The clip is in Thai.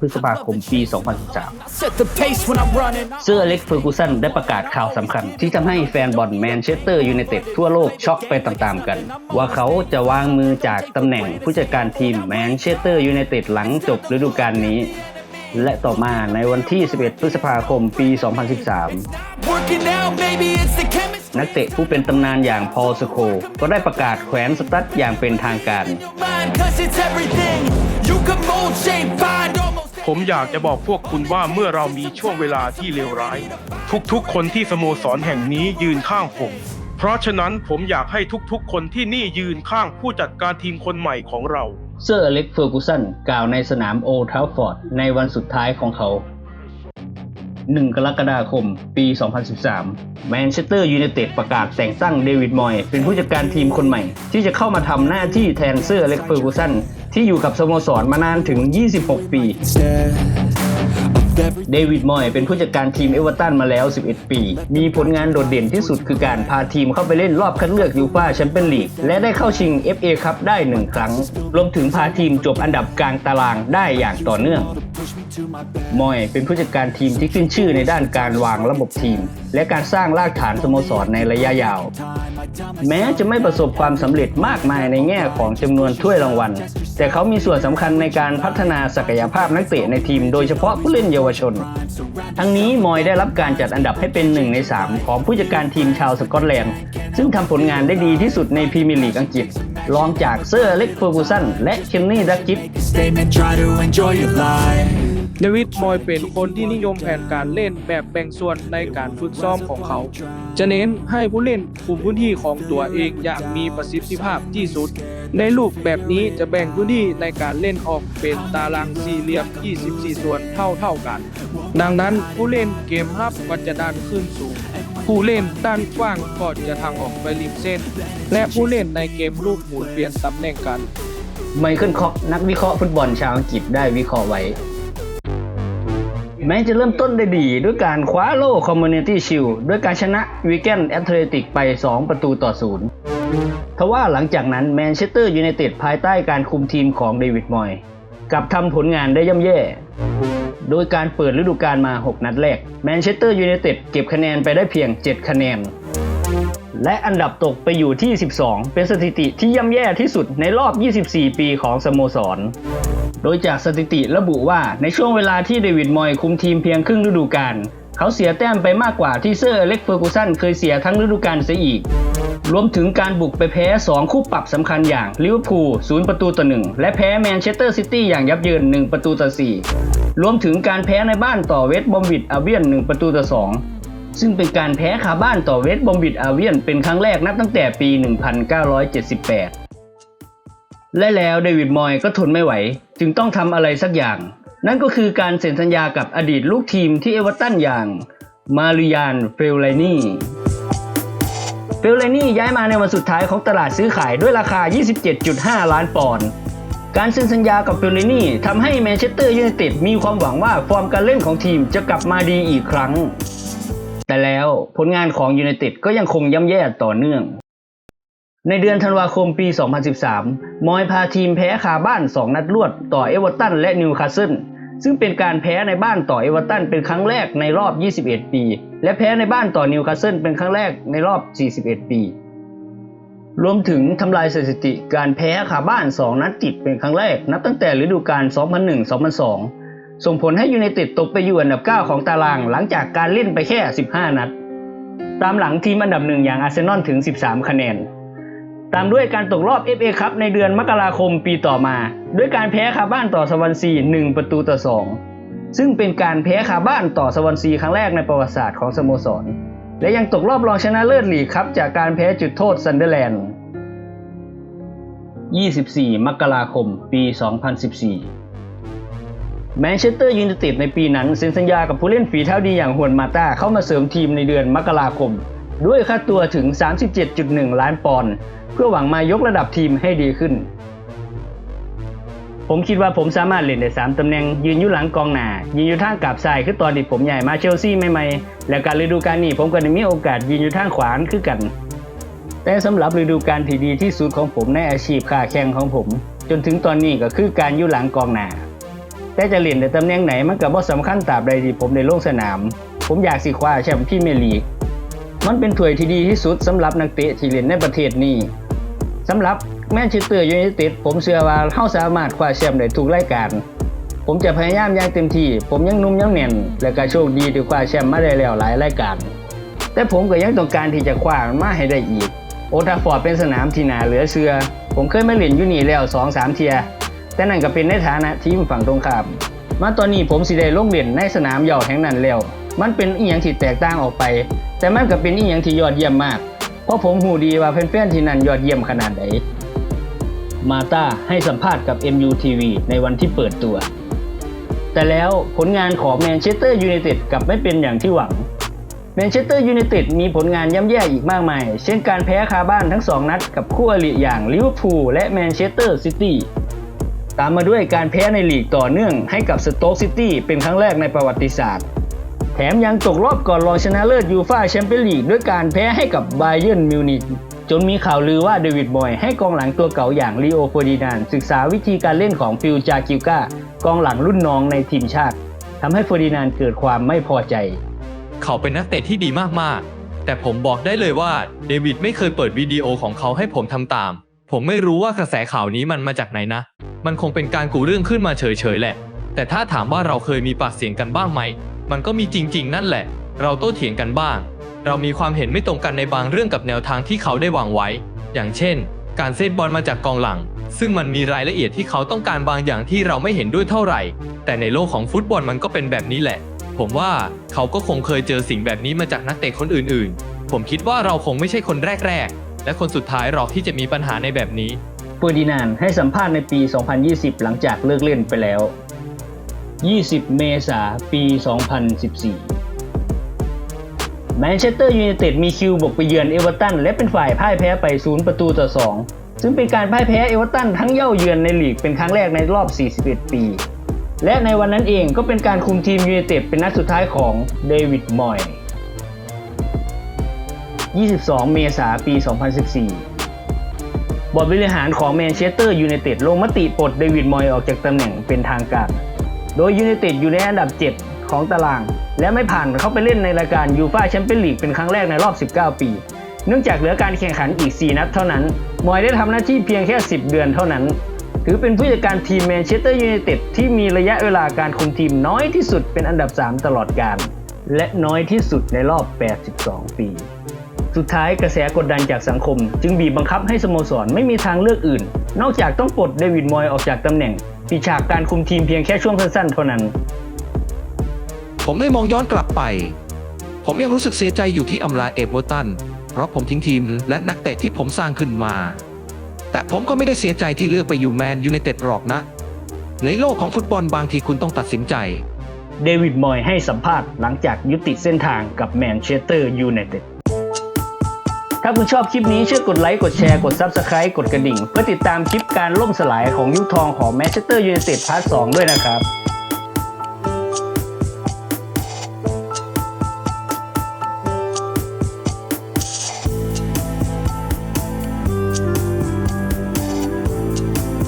พฤษภาคมปี 2013 Set the pace when I'm running. เซอร์อเล็กซ์เฟอร์กูสันได้ประกาศข่าวสำคัญ ที่ทำให้แฟนบอลแมนเชสเตอร์ยูไนเต็ดทั่วโลกช็อกไปตามๆกัน ว่าเขาจะวางมือจากตำแหน่งผู้จัดการทีมแมนเชสเตอร์ยูไนเต็ดหลังจบฤดูกาลนี้ และต่อมาในวันที่ 11 พฤษภาคมปี 2013 Working out, maybe it's the chemistry. นักเตะผู้เป็นตำนานอย่างพอลสโค ก็ได้ประกาศแขวนสตั๊ดอย่างเป็นทางการ ผมอยากจะบอกพวกคุณว่าเมื่อเรามีช่วงเวลาที่เลวร้าย ทุกๆ คนที่สโมสรแห่งนี้ยืนข้างผม เพราะฉะนั้นผมอยากให้ทุกๆ คนที่นี่ยืนข้างผู้จัดการทีมคนใหม่ของเรา เซอร์อเล็กเฟอร์กูสันกล่าวในสนามโอลด์ทาฟฟอร์ดในวันสุดท้ายของเขา 1 กรกฎาคม ปี 2013 แมนเชสเตอร์ยูไนเต็ดประกาศแต่งตั้งเดวิดมอยเป็นผู้จัดการทีมคนใหม่ ที่จะเข้ามาทำหน้าที่แทนเซอร์อเล็กซ์เฟอร์กูสันที่อยู่กับสโมสรมานานถึง 26 ปี เดวิดมอยเป็นผู้จัดการทีมเอเวอร์ตันมาแล้ว 11 ปี มีผลงานโดดเด่นที่สุดคือการพาทีมเข้าไปเล่นรอบคัดเลือกยูฟ่าแชมเปี้ยนลีก และได้เข้าชิง FA คัพได้ 1 ครั้ง รวมถึงพาทีมจบอันดับกลางตารางได้อย่างต่อเนื่อง มอยเป็นผู้จัดการทีมที่ขึ้นชื่อในด้านการวางระบบทีม และการสร้างรากฐานสโมสรในระยะยาว แม้จะไม่ประสบความสำเร็จมากมายในแง่ของจำนวนถ้วยรางวัล แต่เขามีส่วนสำคัญในการพัฒนาศักยภาพนักเตะในทีมโดยเฉพาะผู้เล่นเยาวชน ทั้งนี้มอยได้รับการจัดอันดับให้เป็นหนึ่งใน 3 ของผู้จัดการทีมชาวสกอตแลนด์ซึ่งทำผลงานได้ดีที่สุดในพรีเมียร์ลีกอังกฤษรองจากเซอร์เล็กเฟอร์กูสันและเคนนี่ดักกิฟ เดวิดมอยเป็นคนที่นิยมแผนการเล่นแบบแบ่งส่วนในการฝึกซ้อมของเขา จะเน้นให้ผู้เล่นคุมพื้นที่ของตัวเองอย่างมีประสิทธิภาพที่สุด ในรูปแบบนี้จะแบ่งพื้นที่ในการเล่นออกเป็นตารางสี่เหลี่ยม 24 ส่วนเท่าๆกัน ดังนั้นผู้เล่นเกมรับก็จะดันขึ้นสูง ผู้เล่นด้านกว้างก็จะทางออกไปริมเส้น และผู้เล่นในเกมลูกหมุนเปลี่ยนตำแหน่งกันไมเคิลคอกนักวิเคราะห์ฟุตบอลชาวอังกฤษได้วิเคราะห์ไว้ แม้จะเริ่มต้นได้ดี ด้วยการคว้าโล่คอมมูนิตี้ชิลด้วยการชนะวีแกนแอตเลติกไป 2 ประตูต่อศูนย์ทว่าหลังจากนั้นแมนเชสเตอร์ยูไนเต็ดภายใต้การคุมทีมของเดวิดมอยกับทำผลงานได้ย่ำแย่ โดยการเปิดฤดูกาลมา 6 นัดแรกแมนเชสเตอร์ยูไนเต็ดเก็บคะแนนไปได้เพียง 7 คะแนน และอันดับตกไปอยู่ที่ 12 เป็นสถิติที่ย่ำแย่ที่สุดในรอบ 24 ปีของสโมสร โดยจากสถิติระบุว่าในช่วงเวลาที่เดวิดมอยคุมทีมเพียงครึ่งฤดูกาลเขาเสียแต้มไปมากกว่าที่เซอร์เล็กเฟอร์กูสันเคยเสียทั้งฤดูกาลเสียอีก รวมถึงการบุกไปแพ้ 2 คู่ปรับสำคัญอย่างลิเวอร์พูล0ประตูต่อ 1 และแพ้แมนเชสเตอร์ซิตี้อย่างยับเยิน 1 ประตูต่อ 4 รวมถึงการแพ้ในบ้านต่อเวสต์บอมวิดอาเวียน 1 ประตูต่อ 2 ซึ่งเป็นการแพ้คาบ้านต่อเวสต์บอมวิดอาเวียนเป็นครั้งแรกนับตั้งแต่ปี 1978 และแล้วเดวิดมอยก็ทนไม่ไหว จึงต้องทำอะไรสักอย่าง นั่นก็คือการเซ็นสัญญากับอดีตลูกทีมที่เอเวอร์ตันอย่าง มาริยานเฟลไลนี่เฟลไลนี่ย้ายมาในวันสุดท้ายของตลาดซื้อขายด้วยราคา 27.5 ล้านปอนด์การเซ็นสัญญากับเฟลไลนี่ทำให้แมนเชสเตอร์ยูไนเต็ดมีความหวังว่าฟอร์มการเล่นของทีมจะกลับมาดีอีกครั้ง แต่แล้วผลงานของยูไนเต็ดก็ยังคงย่ำแย่ต่อเนื่อง ในเดือนธันวาคมปี 2013 มอยพาทีมแพ้คาบ้าน 2 นัดรวด ต่อเอเวอร์ตันและนิวคาสเซิล ซึ่งเป็นการแพ้ในบ้านต่อเอเวอร์ตันเป็นครั้งแรกในรอบ 21 ปี และแพ้ในบ้านต่อนิวคาสเซิลเป็นครั้งแรกในรอบ 41 ปี รวมถึงทำลายสถิติการแพ้คาบ้าน 2 นัดติดเป็นครั้งแรก นับตั้งแต่ฤดูกาล 2001-2002 ส่งผลให้ยูไนเต็ดตกไปอยู่อันดับ 9 ของตาราง หลังจากการเล่นไปแค่ 15 นัด ตามหลังทีมอันดับหนึ่งอย่างอาร์เซนอลถึง 13 คะแนน ตามด้วยการตกรอบ FA คัพในเดือนมกราคมปีต่อมา ด้วยการแพ้คาบ้านต่อสวอนซี1ประตูต่อ 2 ซึ่งเป็นการแพ้คาบ้านต่อสวอนซีครั้งแรกในประวัติศาสตร์ของสโมสร และยังตกรอบรองชนะเลิศลีกครับจากการแพ้จุดโทษซันเดอร์แลนด์ 24 มกราคม ปี 2014 แมนเชสเตอร์ยูไนเต็ดในปีนั้นเซ็นสัญญากับผู้เล่นฝีเท้าดีอย่างฮวนมาต้าเข้ามาเสริมทีมในเดือนมกราคม ด้วยค่าตัวถึง 37.1 ล้านปอนด์เพื่อหวังมายกระดับทีมให้ดีขึ้น ผมคิดว่าผมสามารถเล่นได้ 3 ตำแหน่ง ยืนอยู่หลังกองหน้ายืนอยู่ทางกับซ้ายคือตอนที่ผมใหญ่มาเชลซีใหม่ๆ และการฤดูกาลนี้ผมก็ได้มีโอกาสยืนอยู่ทางขวานคือกัน แต่สำหรับฤดูกาลที่ดีที่สุดของผมในอาชีพค้าแข่งของผม จนถึงตอนนี้ก็คือการอยู่หลังกองหน้าแต่แต่จะเล่นในตำแหน่งไหนมันก็บ่สำคัญตราบใดที่ผมได้ลงสนาม ผมอยากสิคว้าแชมป์พรีเมียร์ลีก มันเป็นถ้วยที่ดีที่สุดสำหรับนักเตะที่เล่นในประเทศนี้สำหรับแมนเชสเตอร์ยูไนเต็ดผมเชื่อว่าเฮาสามารถคว้าแชมป์ได้ทุกรายการ ผมจะพยายามอย่างเต็มที่ ผมยังนุ่มยังแน่น และก็โชคดีที่คว้าแชมป์มาได้แล้วหลายรายการ แต่ผมก็ยังต้องการที่จะคว้ามันมาให้ได้อีก โอทาฟอร์ดเป็นสนามที่น่าเหลือเชื่อ ผมเคยมาเล่นอยู่นี่แล้ว2-3เทียแต่นั่นก็เป็นในฐานะทีมฝั่งตรงข้าม มาตอนนี้ผมสิได้ลงเล่นในสนามเหย่าแห่งนั้นแล้ว มันเป็นอีหยังที่แตกต่างออกไป แต่มันก็เป็นอีหยังที่ยอดเยี่ยมมาก เพราะผมหูดีว่าแฟนๆที่นั่นยอดเยี่ยมขนาดไหนมาตาให้สัมภาษณ์กับ MUTV ในวันที่เปิดตัว แต่แล้วผลงานของแมนเชสเตอร์ยูไนเต็ดกลับไม่เป็นอย่างที่หวังแมนเชสเตอร์ยูไนเต็ดมีผลงานย่ำแย่อีกมากมาย เช่นการแพ้คาบ้านทั้ง2นัดกับคู่อริอย่างลิเวอร์พูลและแมนเชสเตอร์ซิตี้ตามมาด้วยการแพ้ในลีกต่อเนื่องให้กับสโต๊กซิตี้เป็นครั้งแรกในประวัติศาสตร์ ถมยังตกรอบก่อนรองชนะเลิศยูฟ่าแชมเปี้ยนลีกด้วยการแพ้ให้กับไบเยิร์นมิวนิกจนมีข่าวลือว่าเดวิดบอยให้กองหลังตัวเก่าอย่างลีโอโฟร์ดินานศึกษาวิธีการเล่นของฟิลจากิลกากองหลังรุ่นน้องในทีมชาติทำให้ฟอร์ดินานเกิดความไม่พอใจ เขาเป็นนักเตะที่ดีมากๆ แต่ผมบอกได้เลยว่าเดวิดไม่เคยเปิดวิดีโอของเขาให้ผมทำตาม ผมไม่รู้ว่ากระแสข่าวนี้มันมาจากไหนนะ มันคงเป็นการกูเรื่องขึ้นมาเฉยๆแหละ แต่ถ้าถามว่าเราเคยมีปากเสียงกันบ้างไหม มันก็มีจริง ๆ นั่นแหละ เราโต้เถียงกันบ้าง เรามีความเห็นไม่ตรงกันในบางเรื่องกับแนวทางที่เขาได้วางไว้ อย่างเช่น การเซตบอลมาจากกองหลัง ซึ่งมันมีรายละเอียดที่เขาต้องการบางอย่างที่เราไม่เห็นด้วยเท่าไหร่ แต่ในโลกของฟุตบอลมันก็เป็นแบบนี้แหละ ผมว่าเขาก็คงเคยเจอสิ่งแบบนี้มาจากนักเตะคนอื่น ๆ ผมคิดว่าเราคงไม่ใช่คนแรก ๆ และคนสุดท้ายหรอกที่จะมีปัญหาในแบบนี้เฟอร์ดินานด์ให้สัมภาษณ์ในปี 2020 หลังจากเลิกเล่นไปแล้ว 20 เมษายนปี 2014 แมนเชสเตอร์ยูไนเต็ดมีคิวบุกไปเยือนเอเวอร์ตันและเป็นฝ่ายพ่ายแพ้ไป 0 ประตูต่อ 2 ซึ่งเป็นการพ่ายแพ้เอเวอร์ตันทั้งเย่าเยือนในลีกเป็นครั้งแรกในรอบ 41 ปี และในวันนั้นเองก็เป็นการคุมทีมยูไนเต็ดเป็นนัดสุดท้ายของเดวิดมอย 22 เมษายนปี 2014บอร์ดบริหารของแมนเชสเตอร์ยูไนเต็ดลงมติปลดเดวิดมอยออกจากตำแหน่งเป็นทางการ โดยยูไนเต็ดอยู่ในอันดับ 7 ของตาราง และไม่ผ่านเข้าไปเล่นในรายการยูฟาแชมเปี้ยนลีกเป็นครั้งแรกในรอบ 19 ปี เนื่องจากเหลือการแข่งขันอีก 4 นัดเท่านั้น มอยได้ทำหน้าที่เพียงแค่ 10 เดือนเท่านั้น ถือเป็นผู้จัดการทีมแมนเชสเตอร์ยูไนเต็ดที่มีระยะเวลาการคุมทีมน้อยที่สุดเป็นอันดับ 3 ตลอดกาลและน้อยที่สุดในรอบ 82 ปี สุดท้ายกระแสกดดันจากสังคม จึงบีบบังคับให้สโมสรไม่มีทางเลือกอื่น นอกจากต้องปลดเดวิดมอยออกจากตำแหน่ง ปิดฉากการคุมทีมเพียงแค่ช่วงสั้นๆเท่านั้น ผมได้มองย้อนกลับไป ผมยังรู้สึกเสียใจอยู่ที่อำลาเอเวอร์ตัน เพราะผมทิ้งทีมและนักเตะที่ผมสร้างขึ้นมา แต่ผมก็ไม่ได้เสียใจที่เลือกไปอยู่แมนยูไนเต็ดหรอกนะ ในโลกของฟุตบอลบางทีคุณต้องตัดสินใจ เดวิดมอยให้สัมภาษณ์หลังจากยุติเส้นทางกับแมนเชสเตอร์ยูไนเต็ด ถ้าคุณชอบคลิปนี้ช่วยกดไลค์ กดแชร์ กด Subscribe กดกระดิ่ง เพื่อติดตามคลิปการล่มสลายของยุคทองของแมนเชสเตอร์ยูไนเต็ดพาร์ท2ด้วยนะครับ